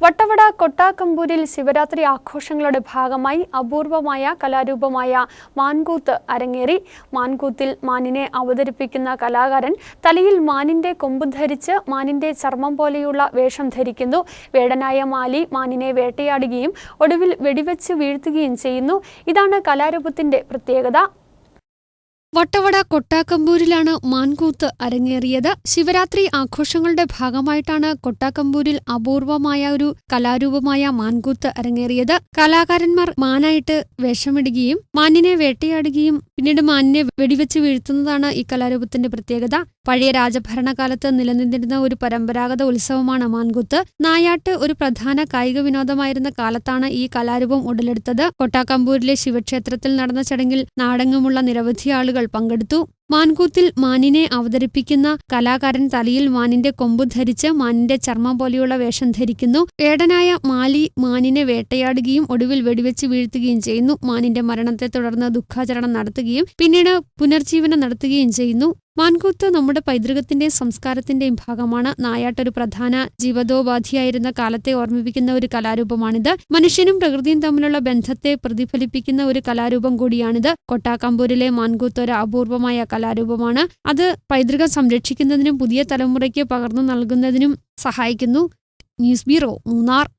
വട്ടവട കൊട്ടാക്കമ്പൂരിൽ ശിവരാത്രി ആഘോഷങ്ങളുടെ ഭാഗമായി അപൂർവമായ കലാരൂപമായ മാൻകൂത്ത് അരങ്ങേറി. മാൻകൂത്തിൽ മാനിനെ അവതരിപ്പിക്കുന്ന കലാകാരൻ തലയിൽ മാനിന്റെ കൊമ്പ് ധരിച്ച് മാനിന്റെ ചർമ്മം പോലെയുള്ള വേഷം ധരിക്കുന്നു. വേടനായ മാലി മാനിനെ വേട്ടയാടുകയും ഒടുവിൽ വെടിവെച്ച് വീഴ്ത്തുകയും ചെയ്യുന്നു. ഇതാണ് കലാരൂപത്തിന്റെ പ്രത്യേകത. വട്ടവട കൊട്ടാക്കമ്പൂരിലാണ് മാൻകൂത്ത് അരങ്ങേറിയത്. ശിവരാത്രി ആഘോഷങ്ങളുടെ ഭാഗമായിട്ടാണ് കൊട്ടാക്കമ്പൂരിൽ അപൂർവമായ ഒരു കലാരൂപമായ മാൻകൂത്ത് അരങ്ങേറിയത്. കലാകാരന്മാർ മാനായിട്ട് വേഷമിടുകയും മാനിനെ വേട്ടയാടുകയും പിന്നീട് മാനിനെ വെടിവെച്ച് വീഴ്ത്തുന്നതാണ് ഈ കലാരൂപത്തിന്റെ പ്രത്യേകത. പഴയ രാജഭരണകാലത്ത് നിലനിന്നിരുന്ന ഒരു പരമ്പരാഗത ഉത്സവമാണ് മാൻകുത്ത്. നായാട്ട് ഒരു പ്രധാന കായിക വിനോദമായിരുന്ന കാലത്താണ് ഈ കലാരൂപം ഉടലെടുത്തത്. കൊട്ടാക്കമ്പൂരിലെ ശിവക്ഷേത്രത്തിൽ നടന്ന ചടങ്ങിൽ നാടെങ്ങുമുള്ള നിരവധി ആളുകൾ പങ്കെടുത്തു. മാൻകൂത്തിൽ മാനിനെ അവതരിപ്പിക്കുന്ന കലാകാരൻ തലയിൽ മാനിന്റെ കൊമ്പ് ധരിച്ച് മാനിന്റെ ചർമ്മം പോലെയുള്ള വേഷം ധരിക്കുന്നു. ഏടനായ മാലി മാനിനെ വേട്ടയാടുകയും ഒടുവിൽ വെടിവെച്ച് വീഴ്ത്തുകയും ചെയ്യുന്നു. മാനിന്റെ മരണത്തെ തുടർന്ന് ദുഃഖാചരണം നടത്തുകയും പിന്നീട് പുനർജീവനം നടത്തുകയും ചെയ്യുന്നു. മാൻകൂത്ത് നമ്മുടെ പൈതൃകത്തിന്റെയും സംസ്കാരത്തിന്റെയും ഭാഗമാണ്. നായാട്ടൊരു പ്രധാന ജീവതോപാധിയായിരുന്ന കാലത്തെ ഓർമ്മിപ്പിക്കുന്ന ഒരു കലാരൂപമാണിത്. മനുഷ്യനും പ്രകൃതിയും തമ്മിലുള്ള ബന്ധത്തെ പ്രതിഫലിപ്പിക്കുന്ന ഒരു കലാരൂപം കൂടിയാണിത്. കൊട്ടാക്കമ്പൂരിലെ മാൻകൂത്ത് ഒരു അപൂർവമായ കലാരൂപമാണ്. അത് പൈതൃകം സംരക്ഷിക്കുന്നതിനും പുതിയ തലമുറയ്ക്ക് പകർന്നു നൽകുന്നതിനും സഹായിക്കുന്നു. News bureau Munnar.